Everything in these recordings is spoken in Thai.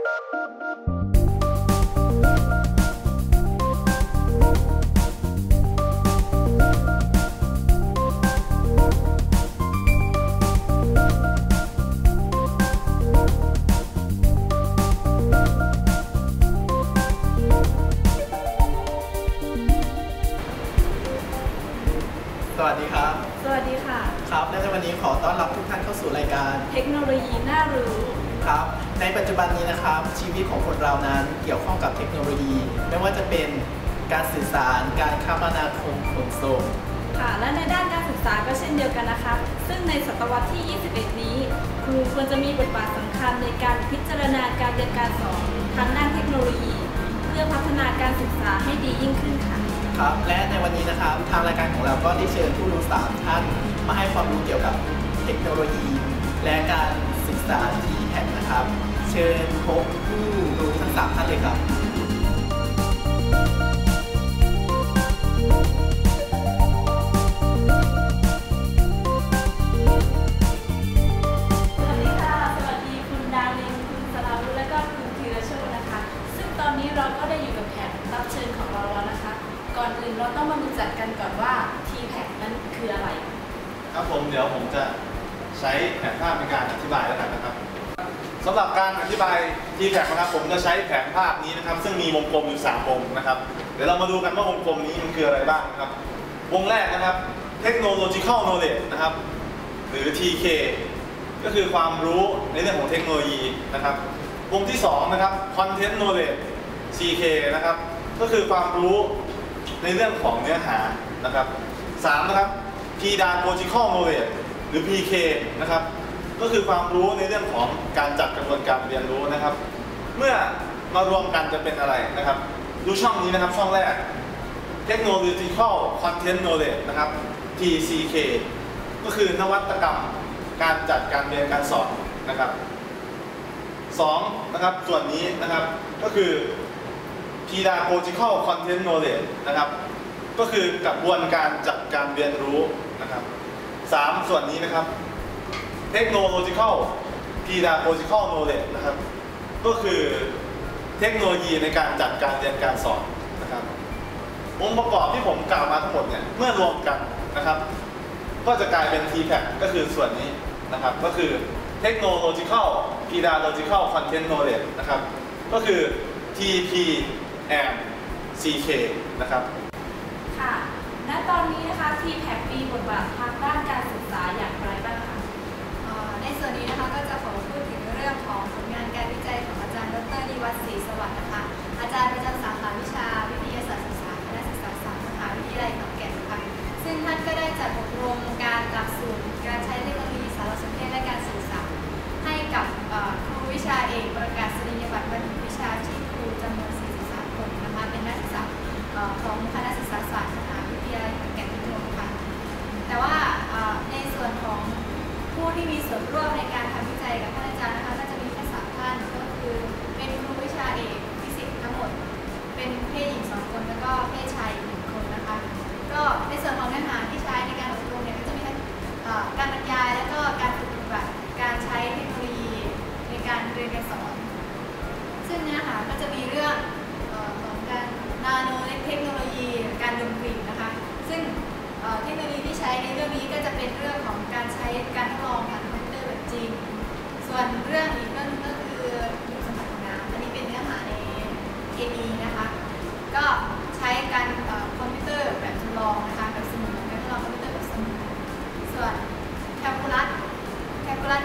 สวัสดีครับ สวัสดีค่ะ ครับ และในวันนี้ขอต้อนรับทุกท่านเข้าสู่รายการ เทคโนโลยีน่ารู้ครับ ในปัจจุบันนี้นะครับชีวิตของคนเรานั้นเกี่ยวข้องกับเทคโนโลยี ไม่ว่าจะเป็นการสื่อสารการคมนาคมขนส่งค่ะและในด้านการศึกษาก็เช่นเดียวกันนะคะ ซึ่งในศตวรรษที่ 21 นี้ ครูควรจะมีบทบาทสำคัญในการพิจารณาการเรียนการสอนทางด้านเทคโนโลยี เพื่อพัฒนาการศึกษาให้ดียิ่งขึ้นค่ะครับและในวันนี้นะครับทางรายการของเราก็ได้เชิญผู้รู้สามท่านมาให้ความรู้เกี่ยวกับเทคโนโลยี และการศึกษาที่แห่งนะครับ เชิญพบผู้รู้ทั้งสามท่านเลยครับสวัสดีค่ะสวัสดีคุณดารินคุณสราวุธและก็คุณธีรโชตนะคะซึ่งตอนนี้เราก็ได้อยู่กับแขกรับเชิญของเราแล้วนะคะก่อนอื่นเราต้องมารู้จักกันก่อนว่า t p a c นั้นคืออะไร ครับผมเดี๋ยวผมจะใช้แผนภาพในการอธิบายแล้วกันนะครับ สำหรับการอธิบายทีแผนนะครับผมจะใช้แผนภาพนี้นะครับ ซึ่งมีวงกลมอยู่3วงนะครับ เดี๋ยวเรามาดูกันว่าวงกลมนี้มันคืออะไรบ้างนะครับ วงแรกนะครับ technological knowledge นะครับ หรือ TK ก็คือความรู้ในเรื่องของเทคโนโลยีนะครับ วงที่สองนะครับ content knowledge CK นะครับ ก็คือความรู้ในเรื่องของเนื้อหานะครับสามนะครับ pedagogical knowledge หรือ PK นะครับ ก็คือความรู้ในเรื่องของการจัดกระบวนการเรียนรู้นะครับ เมื่อมารวมกันจะเป็นอะไรนะครับ ดูช่องนี้นะครับช่องแรก technological content knowledge นะครับ TCK ก็คือนวัตกรรมการจัดการเรียนการสอนนะครับสองนะครับส่วนนี้นะครับก็คือ pedagogical content knowledge นะครับ ก็คือกระบวนการจัดการเรียนรู้นะครับสามส่วนนี้นะครับ technological pedagogical knowledge นะครับ ก็คือเทคโนโลยีในการจัดการเรียนการสอนนะครับองค์ประกอบที่ผมกล่าวมาทั้งหมดเนี่ยเมื่อรวมกันนะครับ ก็จะกลายเป็น TPAC ก็คือส่วนนี้นะครับ ก็คือ Technological Pedagogical Content Knowledge นะครับ ก็คือ TP and CK นะครับค่ะณตอนนี้นะคะ t p a c มีบทบาททางด้านการศึกษาอย่างไรบ้างคะ ส่วนนี้นะคะก็จะขอพูดถึงเรื่องของผลงานการวิจัยของอาจารย์ดรนิวัตศรีสวัสดิ์นะคะ อาจารย์ประจำสาขาวิชา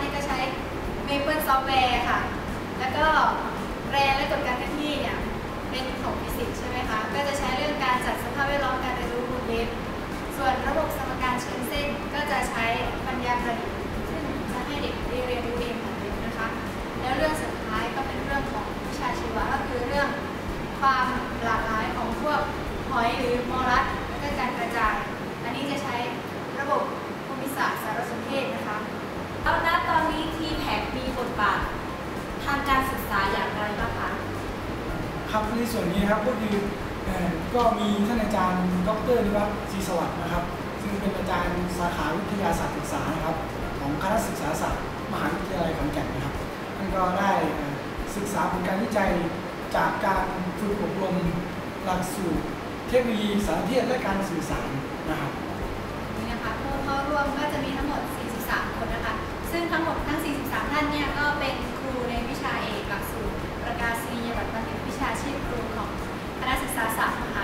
นี่ก็ใช้ Maple Software ค่ะ แล้วก็แรงและกฎการเคลื่อนที่เนี่ยเป็นของฟิสิกส์ใช่ไหมคะ ก็จะใช้เรื่องการจัดสภาพแวดล้อมการเรียนรู้บนเว็บส่วนระบบสมการเชิงเส้นก็จะใช้ปัญญาประดิษฐ์ซึ่งจะให้เด็กได้เรียนรู้เองค่ะ แล้วเรื่องสุดท้ายก็เป็นเรื่องของวิชาชีวะก็คือเรื่องความหลากหลายของพวกหอยหรือมอลัสและก็การกระจาย อันนี้จะใช้ระบบภูมิศาสตร์สารสนเทศนะคะ แล้วณตอนนี้ t p a c มีบทบาททางการศึกษาอย่างไรบ้างคะ ครับในส่วนนี้นะครับก็คือก็มีท่านอาจารย์ ดรนิวัฒน์ศรีสวัสดิ์นะครับ ซึ่งเป็นอาจารย์สาขาวิทยาศาสตร์ศึกษานะครับ ของคณะศึกษาศาสตร์มหาวิทยาลัยขอนแก่นนะครับท่านก็ได้ศึกษาผลการวิจัยจากการฝึกอบรมหลักสูตรเทคโนโลยีสารสนเทศและการสื่อสารนะครับนี่นะคะผู้เข้าร่วมก็จะมีทั้งหมด 43 คนนะคะ ซึ่งทั้งหมดทั้ง 43 ท่านเนี่ยก็เป็นครูในวิชาเอกหลักสูตรประกาศนียบัตรบัณฑิตาชีพครูของคณะศึกษาศาสตร์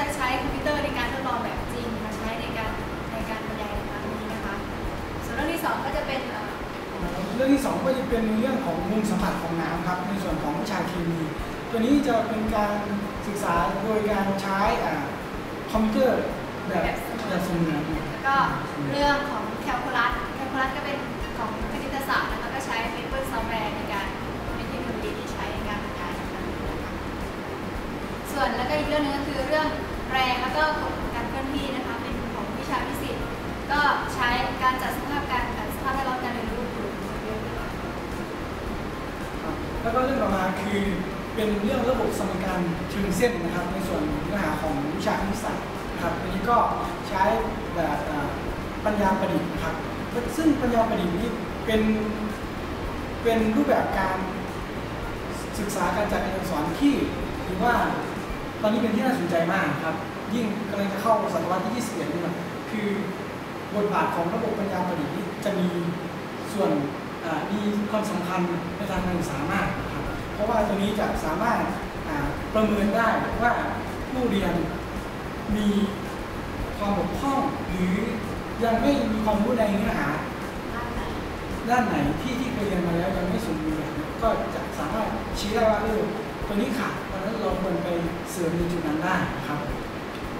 จะใช้คอมพิวเตอร์ในการทดลองแบบจริงมาใช้ในการในการบรรยายในครั้งนี้นะคะส่วนเรื่องที่สองก็จะเป็นเอ่อเรื่องที่สองก็จะเป็นเรื่องของมุมสัมผัสของน้ำครับในส่วนของวิชาเคมีตัวนี้จะเป็นการศึกษาโดยการใช้อ่าคอมพิวเตอร์แบบแบบเสมือนแล้วก็เรื่องของแคลคูลัสแคลคูลัสก็เป็นของคณิตศาสตร์นะคะก็ใช้เ a เปิลซอฟต์แวร์ในการเป็นเทคโนโลยีที่ใช้ในการบรรยายนะคะส่วนแล้วก็อีกเรื่องหนึงก็คือเรื่อง แรงแล้วก็กฎของการเคลื่อนที่นะคะเป็นของวิชาฟิสิกส์ก็ใช้การจัดสภาพการจัดสภาพแวดล้อมการเรียนรู้อยู่เยอะด้วยครับแล้วก็เรื่องต่อมาคือเป็นเรื่องระบบสมการเชิงเส้นนะครับ ในส่วนเนื้อหาของวิชาคณิตศาสตร์นะครับอันนี้ก็ใช้แบบปัญญาประดิษฐ์นะครับ ซึ่งปัญญาประดิษฐ์นี้เป็นเป็นรูปแบบการศึกษาการจัดการเรียนสอนที่ถือว่า ตอนนี้เป็นที่น่าสนใจมากครับ ยิ่งกำลังจะเข้าศตวรรษที่ 21นี่มันคือบทบาทของระบบปัญญาประดิษฐ์นี้จะมีส่วนมีความสำคัญในทางการศึกษามากครับเพราะว่าตัวนี้จะสามารถประเมินได้ว่าผู้เรียนมีความบกพร่องหรือยังไม่มีความรู้ในเนื้อหาด้านไหนที่ที่เคยเรียนมาแล้วยังไม่สมบูรณ์ก็จะสามารถชี้ได้ว่าเออ ตัวนี้ค่ะเพราะฉะนั้นเราควรไปเสริมในจุดนั้นได้ครับ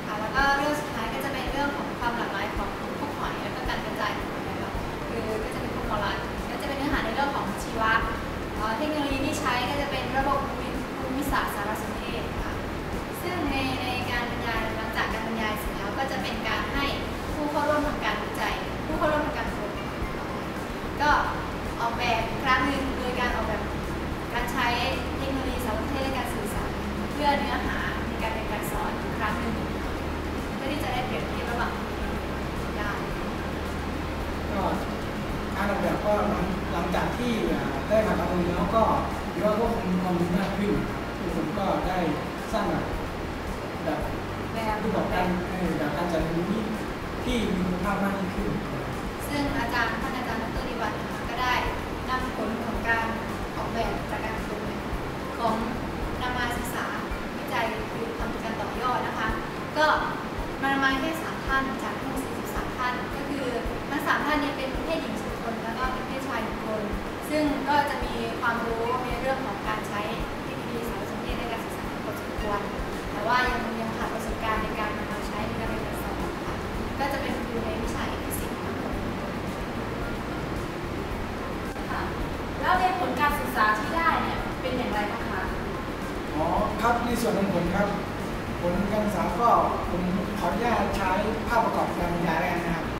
ค่ะแล้วก็เรื่องสุดท้ายก็จะเป็นเรื่องของความหลากหลายของพวกหอยแล้วก็การกระจายของหอยนะคะคือก็จะเป็นพวกมอลัสก็จะเป็นเนื้อหาในเรื่องของชีวะเทคโนโลยีที่ใช้ อเนื้อหาในการเรียนการสอนอีกครั้งหนึ่งเพื่อที่จะได้เปรียบเทียบระหว่างได้ก็การออกแบบก็หลังหลังจากที่ได้มาทำตรงนี้แล้วก็ถือว่าก็คงมีความรู้มากขึ้นทุกคนก็ได้สร้างแบบแบบแบบรูปแบบการเออแบบการจัดเรียนรู้ที่ที่มีคุณภาพมากยิ่งขึ้น ซึ่งอาจารย์ท่านอาจารย์ดรนิวัฒน์นะคะก็ได้นำผลของการออกแบบจากการฝึกของ ก็มามาแค่สามท่านจากทั้งหมด43ท่านก็คือทั้งสามท่านเนี้เป็นเพศหญิงสิบคนแล้วก็เป็นเพศชายหนึ่งคน ซึ่งก็จะมีความรู้ในเรื่องของการใช้เทคโนโลยีสารสนเทศในการศึกษาพอสมควรแต่ว่ายังยังขาดประสบการณ์ในการนำมาใช้ในการเรียนการสอนค่ะก็จะเป็นครูในวิชาเอกฟิสิกส์ทั้งหมดค่ะแล้วในผลการศึกษาที่ได้เนี่ยเป็นอย่างไรบ้างคะอ๋อครับในส่วนของผลครับ ผลการศึกษาก็ผมขออนุญาตใช้ภาพประกอบการบรรยายแล้